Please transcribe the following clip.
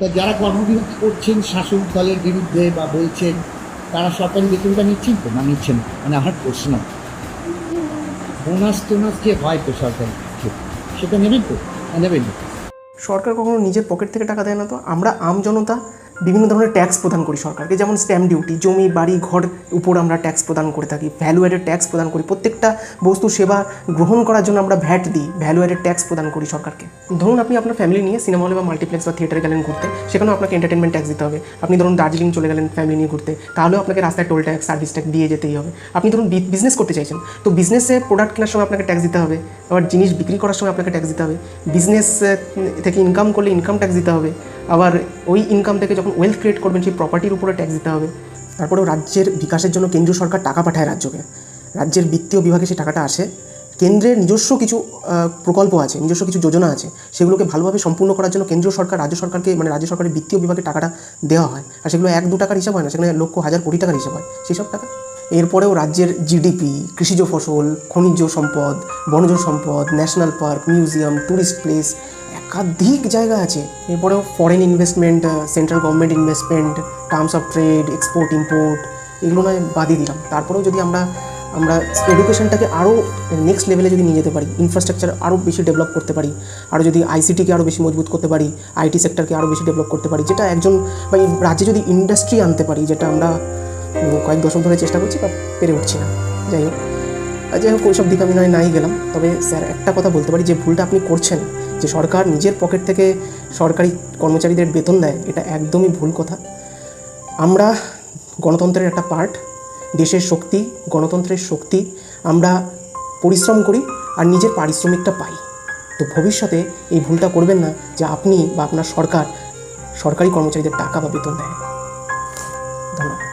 তা যারা কর্মবিরোধ করছেন শাসক দলের বিরুদ্ধে বা বলছেন, তারা সরকারি বেতনটা নিচ্ছেন তো? না নিচ্ছেন মানে আমার প্রশ্ন। বোনাস টোনাস কে হয় তো সরকারি সেটা নেবেন তো? নেবেন সরকার কখনো নিজের পকেট থেকে টাকা দেয় না তো? আমরা আম জনতা বিভিন্ন ধরনের ট্যাক্স প্রদান করি সরকারকে, যেমন স্ট্যাম্প ডিউটি জমি, বাড়ি, ঘর উপর আমরা ট্যাক্স প্রদান করে থাকি ভ্যালু অ্যাডেড ট্যাক্স প্রদান করি, প্রত্যেকটা বস্তু সেবা গ্রহণ করার জন্য আমরা ভ্যাট দিই ভ্যালু অ্যাডেড ট্যাক্স প্রদান করি সরকারকে। ধরুন আপনি আপনার ফ্যামিলি নিয়ে সিনেমা হলে বা মাল্টিপ্লেক্স বা থিয়েটারে গেলেন ঘুরতে, সেখানেও আপনাকে এন্টারটেনমেন্ট ট্যাক্স দিতে হবে। আপনি ধরুন দার্জিলিং চলে গেলেন ফ্যামিলি নিয়ে ঘুরতে, তাহলেও আপনাকে রাস্তায় টোল ট্যাক্স সার্ভিস ট্যাক্স দিয়ে যেতেই হবে। আপনি ধরুন বিজনেস করতে চাইছেন, তো বিজনেসে প্রোডাক্ট কেনার সময় আপনাকে ট্যাক্স দিতে হবে, আবার জিনিস বিক্রি করার সময় আপনাকে ট্যাক্স দিতে হবে। বিজনেস থেকে ইনকাম করলে ইনকাম ট্যাক্স দিতে হবে। আবার ওই ইনকাম থেকে যখন ওয়েলথ ক্রিয়েট করবেন, সেই প্রপার্টির উপরে ট্যাক্স দিতে হবে। তারপরেও রাজ্যের বিকাশের জন্য কেন্দ্রীয় সরকার টাকা পাঠায় রাজ্যকে। রাজ্যের বিত্তীয় বিভাগে সেই টাকাটা আসে। কেন্দ্রের নিজস্ব কিছু প্রকল্প আছে, নিজস্ব কিছু যোজনা আছে, সেগুলোকে ভালোভাবে সম্পূর্ণ করার জন্য কেন্দ্রীয় সরকার, রাজ্য সরকারকে মানে রাজ্য সরকারের বিত্তীয় বিভাগে টাকাটা দেওয়া হয়। আর সেগুলো এক দু টাকার হিসাব হয় না, সেখানে লক্ষ, হাজার, কোটি টাকার হিসাব হয়। সেই সব টাকা। এরপরেও রাজ্যের জিডিপি কৃষিজ ফসল, খনিজ সম্পদ, বনজ সম্পদ national park museum tourist place একাধিক জায়গা আছে। এরপরেও foreign investment central government investment terms of trade export import এগুলো নয়, বাদই দিলাম। তারপরেও যদি আমরা আমরা এডুকেশনটাকে আরও নেক্সট লেভেলে যদি নিয়ে যেতে পারি ইনফ্রাস্ট্রাকচার আরও বেশি ডেভেলপ করতে পারি আরও যদি আইসিটিকে আরও বেশি মজবুত করতে পারি আইটি সেক্টরকে আরও বেশি ডেভেলপ করতে পারি, যেটা একজন, বা রাজ্যে যদি ইন্ডাস্ট্রি আনতে পারি, যেটা আমরা কয়েক দশক ধরে চেষ্টা করছি বা পেরে উঠছি না। যাই হোক যাই হোক, ওইসব দিকে আমি নয়, নাই গেলাম। তবে স্যার, একটা কথা বলতে পারি, যে ভুলটা আপনি করছেন যে সরকার নিজের পকেট থেকে সরকারি কর্মচারীদের বেতন দেয়, এটা একদমই ভুল কথা। আমরা গণতন্ত্রের একটা পার্ট দেশের শক্তি, গণতন্ত্রের শক্তি, আমরা পরিশ্রম করি আর নিজের পারিশ্রমিকটা পাই। তো ভবিষ্যতে এই ভুলটা করবেন না যে আপনি বা আপনার সরকার সরকারি কর্মচারীদের টাকা বা বেতন দেয়। ধন্যবাদ।